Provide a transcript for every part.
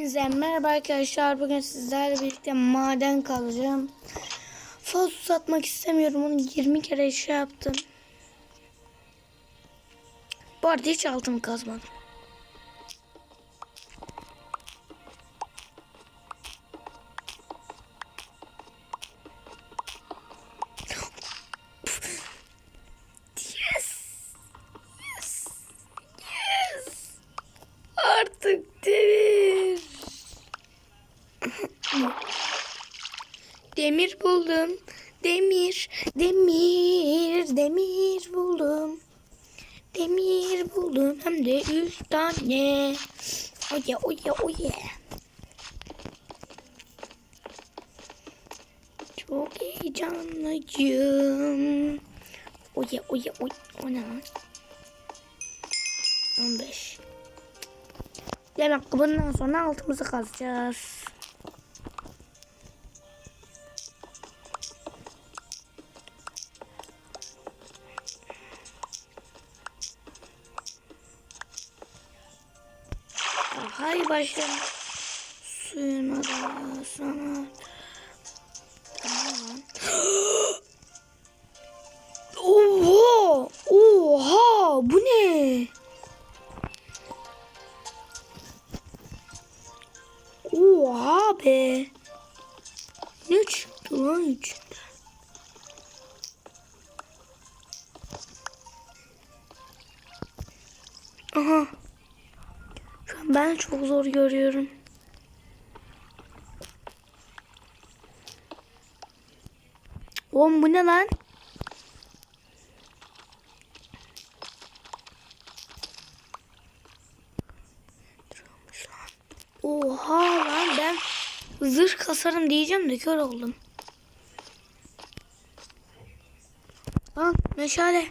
Hepinize merhaba arkadaşlar. Bugün sizlerle birlikte maden kalacağım. Fazla satmak istemiyorum. Onu 20 kere şey yaptım. Bu arada hiç altın kazmadım. Demir, demir, demir buldum. Demir buldum hem de üç tane. Oye, oye, oye. Çok heyecanlıyım. Oye, oye, oye. O ne lan? 15. Demek ki bundan sonra altımızı kazacağız. Hay başlayalım. Suyun arasına. Tamam. Oha! Oha! Bu ne? Oha be. Ne çıktı lan içinde? Çok zor görüyorum. Oğlum bu ne lan? Oha lan ben zırh kasarım diyeceğim de kör oldum. Lan meşale.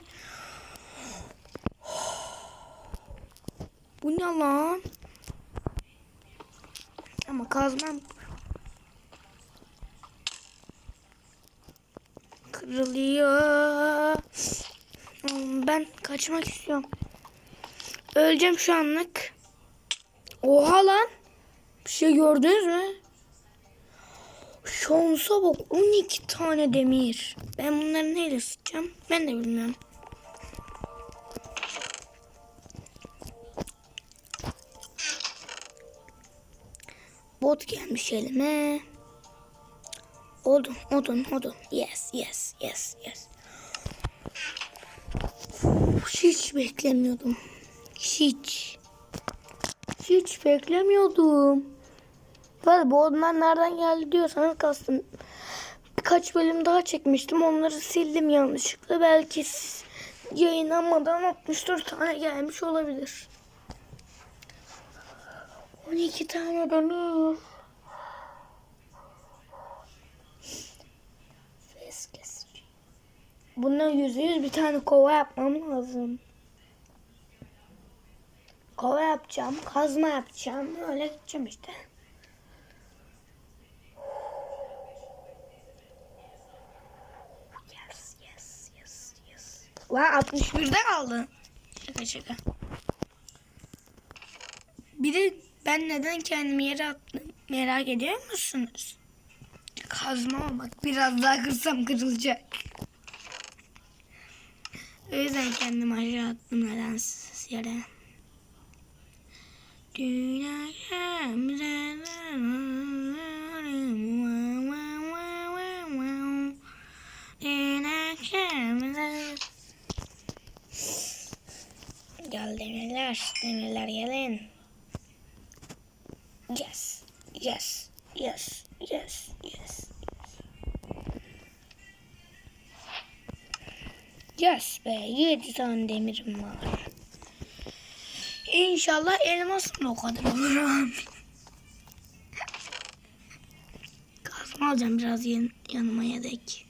Bu ne lan? Ama kazmam. Kırılıyor. Ben kaçmak istiyorum. Öleceğim şu anlık. Oha lan. Bir şey gördünüz mü? Şansa bak 12 tane demir. Ben bunları neyle ısıtacağım? Ben de bilmiyorum. Bot gelmiş elime. Odun, odun, odun. Yes, yes, yes, yes. Hiç beklemiyordum. Hiç. Hiç beklemiyordum. Hadi bu odunlar nereden geldi diyorsanız kastım. Birkaç bölüm daha çekmiştim. Onları sildim yanlışlıkla. Belki yayınlanmadan 64 tane gelmiş olabilir. 12 tane kesici. Bundan yüzde yüz bir tane kova yapmam lazım. Kova yapacağım, kazma yapacağım. Öyle gideceğim işte. Yes, yes, yes, yes. Lan 61'de kaldı. Şaka şaka. Bir de ben neden kendimi yere attım merak ediyor musunuz? Kazma bak biraz daha kırsam kırılacak. O yüzden kendimi aşağı attım nedensiz yere. Gel demirler, demirler gelin. Yes, yes, yes, yes, yes. Yes be, yedi tane demirim var. İnşallah elmasım da o kadar olur. Kazma alacağım biraz yan, yanıma yedek.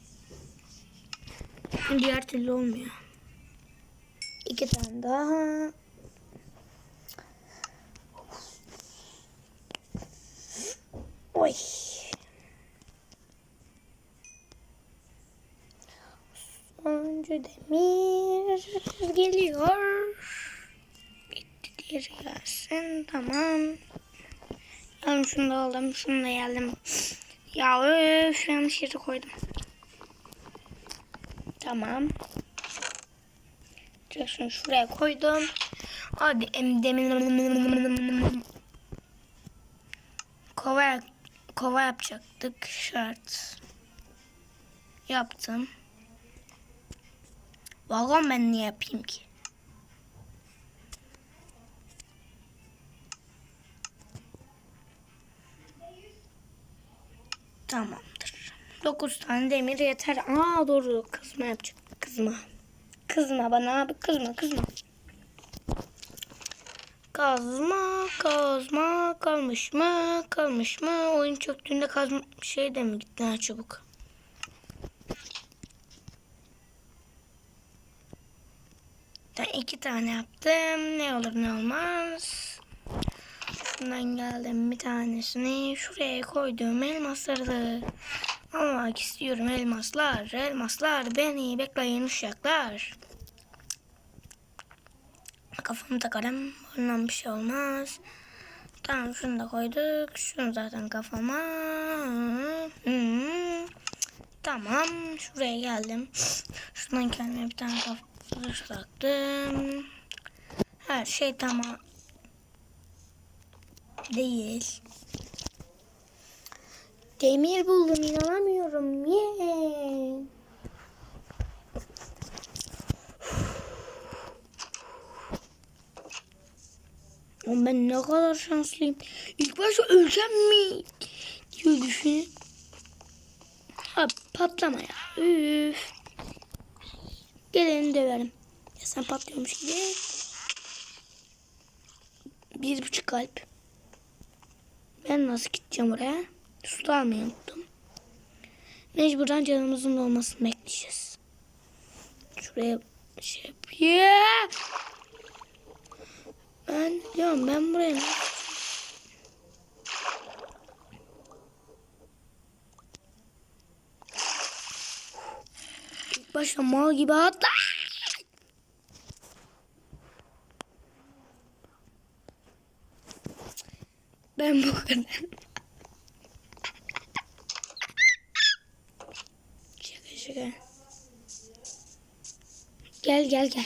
Diğer türlü olmuyor. İki tane daha. Oy. Sonuncu demir geliyor. Bitti diğeri gelsin. Tamam. Tamam şunu da aldım. Şunu da geldim. Ya öf yanlış yere koydum. Tamam. Şunu şuraya koydum. Hadi em demin kova kova yapacaktık şart. Yaptım. Vagon ben niye yapayım ki? Tamamdır. 9 tane demir yeter. Aa doğru kızma yapacak. Kızma. Kızma bana abi kızma kızma. Kazma kazma kalmış mı kalmış mı? Oyun çöktüğünde kazma şey de mi gitti? Ha çabuk. Ben iki tane yaptım. Ne olur ne olmaz. Şundan geldim bir tanesini. Şuraya koydum elmasları da almak istiyorum. Elmaslar elmaslar. Beni bekleyin uşaklar. Kafamı takarım bundan bir şey olmaz. Tamam şunu da koyduk. Şunu zaten kafama. Tamam şuraya geldim. Şundan kendime bir tane kafa taktım her şey tamam. Değil. Demir buldum inanamıyorum. Yeah. Oğlum ben ne kadar şanslıyım. İlk başta öleceğim mi? diye düşün. Ha patlama ya. Üf. Geleni döverim. Ya sen patlıyormuş gibi. Bir buçuk kalp. Ben nasıl gideceğim oraya? Su almayı unuttum. Mecburen canımızın dolmasını bekleyeceğiz. Şuraya şey yapayım. Ben diyorum ben buraya İlk başta mal gibi atla. Ben bu kadar. Şaka şaka. Gel gel gel.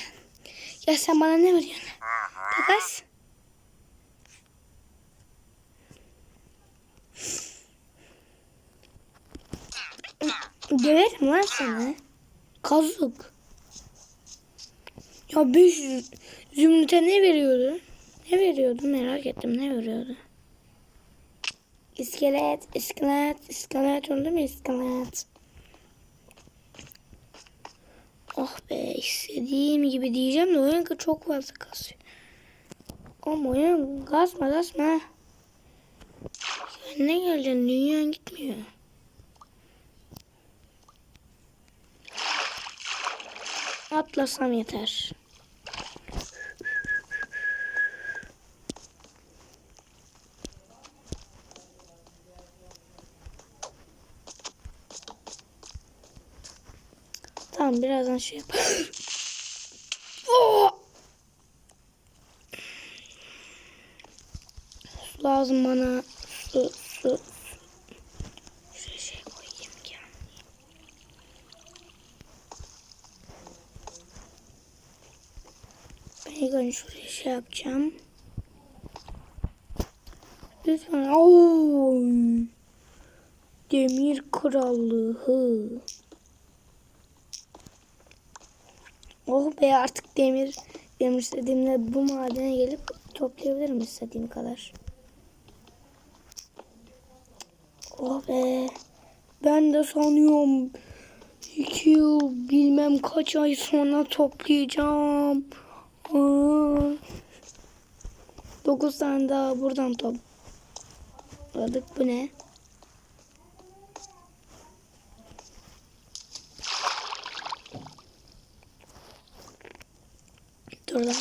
Ya sen bana ne veriyorsun? Takas. Döverim lan seni. Kazık. Ya 500 zümrüte ne veriyordu? Ne veriyordu merak ettim ne veriyordu? İskelet, iskelet, iskelet oldu mu iskelet? Oh be istediğim gibi diyeceğim de oyun çok fazla kasıyor. Ama oyun kasma kasma. Sen ne geleceksin dünyan gitmiyor. Atlasam yeter. Tamam birazdan şey yap. Oh! Su lazım bana. Su, su, su. Şey koyayım ki. Ben şuraya şey yapacağım. Lütfen. Oy. Demir krallığı. Oh be artık demir demir istediğimde bu madene gelip toplayabilirim istediğim kadar. Be. Ben de sanıyorum iki yıl bilmem kaç ay sonra toplayacağım. Aa. Dokuz tane daha buradan topladık. Bu ne? Dur lan.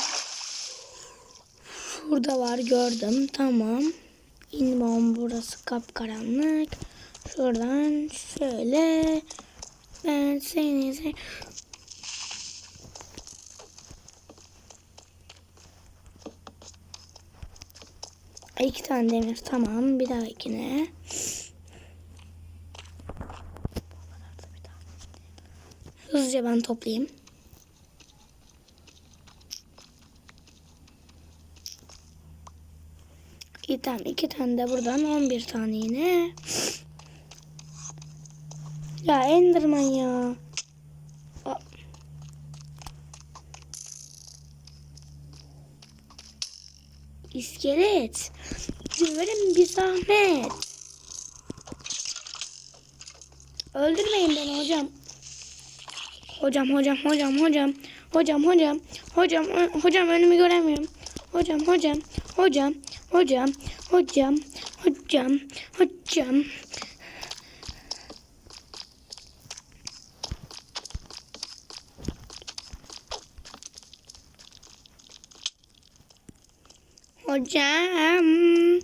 Şurada var gördüm. Tamam. İnmam burası kapkaranlık. Şuradan şöyle. Ben seni se- İki tane demir tamam. Bir dahakine. Hızlıca ben toplayayım. İyi tamam iki tane de buradan 11 tane yine. Ya Enderman ya. Aa. İskelet. Verin bir zahmet. Öldürmeyin beni hocam. Hocam hocam hocam hocam. Hocam hocam. Hocam hocam önümü göremiyorum. Hocam hocam. Hocam. Hocam. Hocam. Hocam. Hocam. Hocam.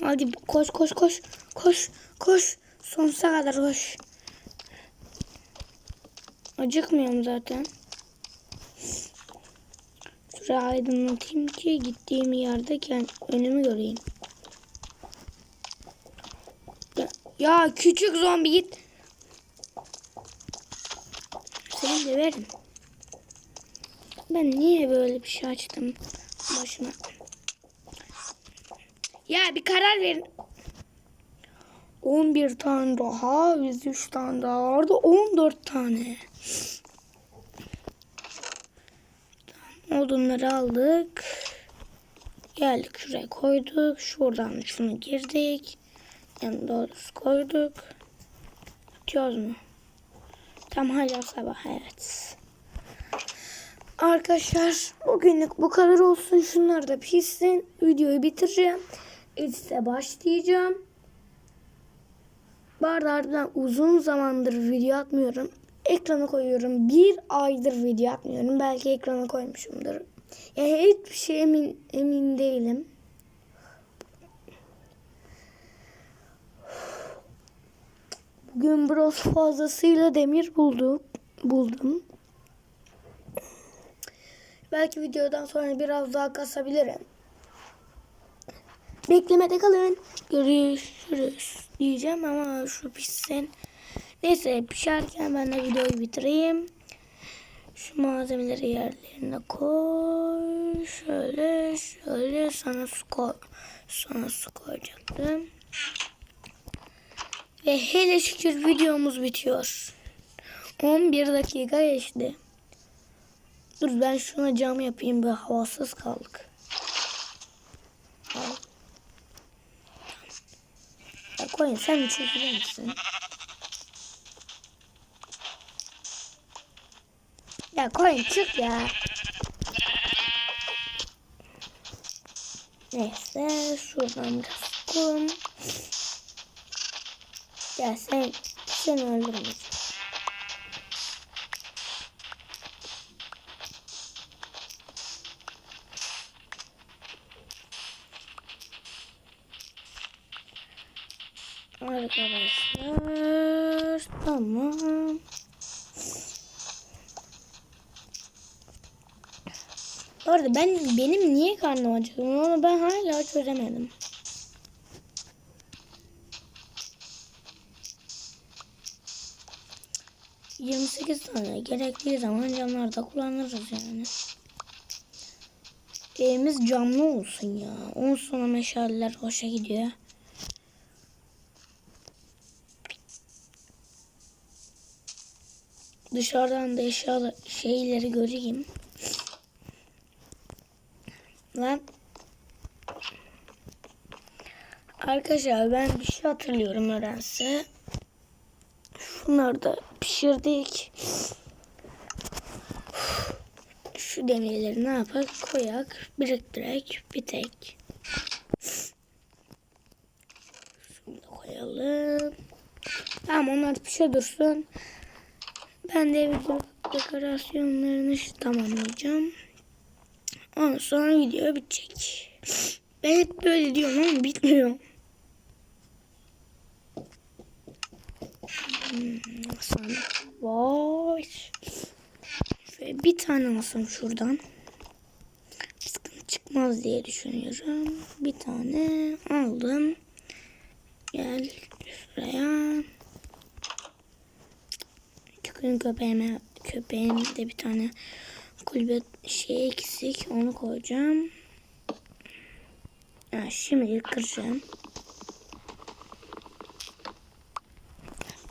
Hadi koş koş koş. Koş koş. Sonsuza kadar koş. Acıkmıyorum zaten. Şuraya aydınlatayım ki gittiğim yerdeyken önümü göreyim. Ya, ya küçük zombi git. Seni döverim. Ben niye böyle bir şey açtım başıma? Ya bir karar verin. 11 tane daha, 103 tane daha vardı. 14 tane. Tamam, Odunları aldık. Geldik şuraya koyduk. Şuradan şunu girdik. Yani doğrusu koyduk. Atıyoruz mu? Tam hala sabah evet. Arkadaşlar bugünlük bu kadar olsun. Şunlar da pişsin. Videoyu bitireceğim. Edit'e başlayacağım. Bu arada uzun zamandır video atmıyorum. Ekrana koyuyorum. Bir aydır video atmıyorum. Belki ekrana koymuşumdur. Yani hiçbir şey emin, emin değilim. Bugün biraz fazlasıyla demir bulduk. Buldum. Belki videodan sonra biraz daha kasabilirim. Beklemede kalın. Görüşürüz diyeceğim ama şu pişsin. Neyse pişerken ben de videoyu bitireyim. Şu malzemeleri yerlerine koy. Şöyle şöyle sana su koy. Sana su koyacaktım. Ve hele şükür videomuz bitiyor. 11 dakika geçti. Dur ben şuna cam yapayım. Bir havasız kaldık. Al. Ya koyun sen çekilir misin? Ya koyun çık ya. Neyse şuradan biraz kum. Ya sen sen öldürmeyeceğim. Arkadaşlar tamam. Bu arada ben benim niye karnım acıktı onu ben hala çözemedim. Yirmi sekiz tane gerektiği zaman camlarda kullanırız yani. Evimiz camlı olsun ya. On sonra meşaleler hoşa gidiyor. Dışarıdan da eşya şeyleri göreyim. Lan. Arkadaşlar ben bir şey hatırlıyorum öğrense. Şunları da pişirdik. Şu demirleri ne yapak? Koyak, biriktirek, bitek. Şunu da koyalım. Tamam onlar pişe dursun. Ben de video dekorasyonlarını tamamlayacağım. Ondan sonra video bitecek. Ben hep böyle diyorum ama bitmiyor. Hmm, Hasan. Vay. Ve bir tane alsam şuradan. Sıkıntı çıkmaz diye düşünüyorum. Bir tane aldım. Gel şuraya. Çünkü köpeğime, köpeğim de bir tane kulübe şey eksik. Onu koyacağım. Ha, şimdi kıracağım.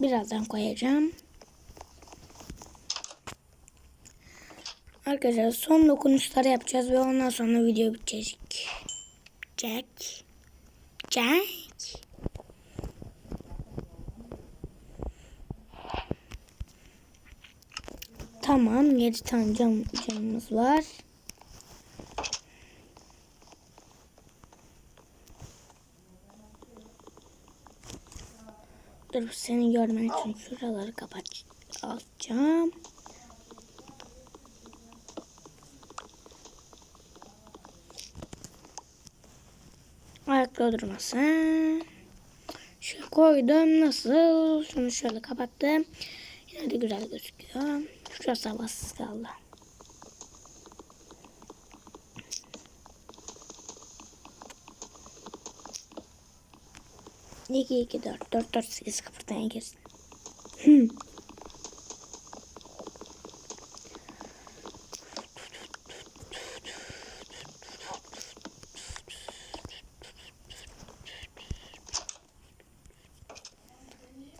Birazdan koyacağım. Arkadaşlar son dokunuşları yapacağız ve ondan sonra video bitecek. Jack. Jack. Tamam 7 tane cam, camımız var. Dur seni görmen için şuraları kapat alacağım. Ayakta durmasın. Şöyle koydum. Nasıl? Şunu şöyle kapattım. Yine de güzel gözüküyor. Şurası havasız kaldı. İki, iki, dört, dört, dört, sekiz kapatmaya girsin. Hmm.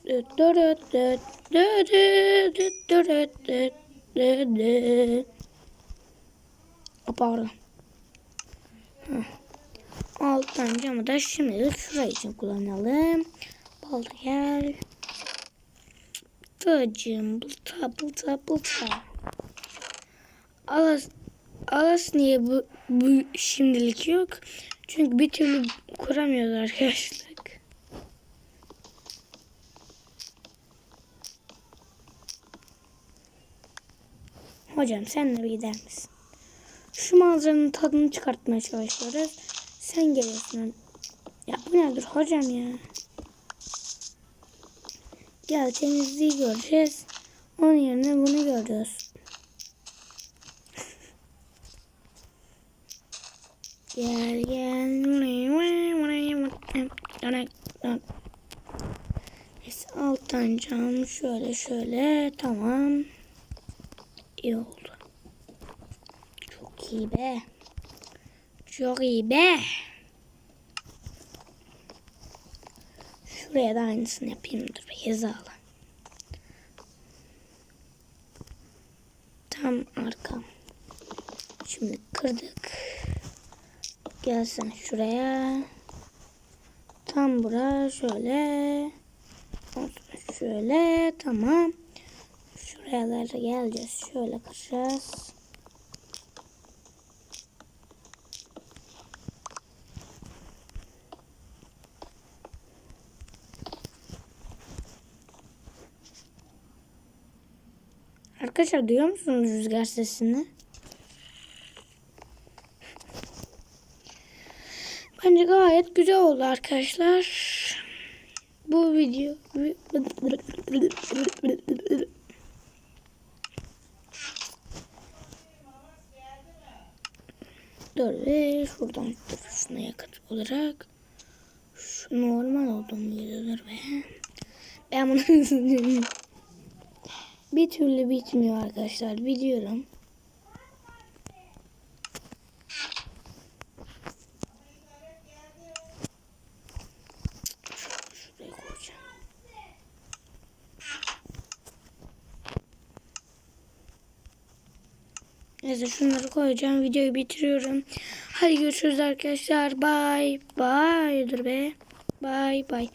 Düt dürüt düt pardon. Alttan camı da şimdilik şuraya için kullanalım. Balda gel. Tacım bılta bılta bılta. Alas, alas niye bu, bu şimdilik yok? Çünkü bir türlü kuramıyoruz arkadaşlar. Hocam sen de bir gider misin? Şu manzaranın tadını çıkartmaya çalışıyoruz. Sen geliyorsun. Ya bu nedir hocam ya? Gel temizliği göreceğiz. Onun yerine bunu görüyoruz. gel gel. Neyse alttan cam şöyle şöyle tamam. İyi oldu. Çok iyi be. Çok iyi be. Şuraya da aynısını yapayım. Dur hizalı. Tam arka. Şimdi kırdık. Gelsen şuraya. Tam bura şöyle. Şöyle tamam. Şuralara geleceğiz. Şöyle kıracağız. Arkadaşlar duyuyor musunuz rüzgar sesini? Bence gayet güzel oldu arkadaşlar. Bu video Dur ve şuradan şuna yakın olarak şu normal olduğunu gidiyor be. Ben bunu bir türlü bitmiyor arkadaşlar biliyorum. Şuraya koyacağım. Neyse şunları koyacağım. Videoyu bitiriyorum. Hadi görüşürüz arkadaşlar. Bye. Bye. Dur be. Bye bye.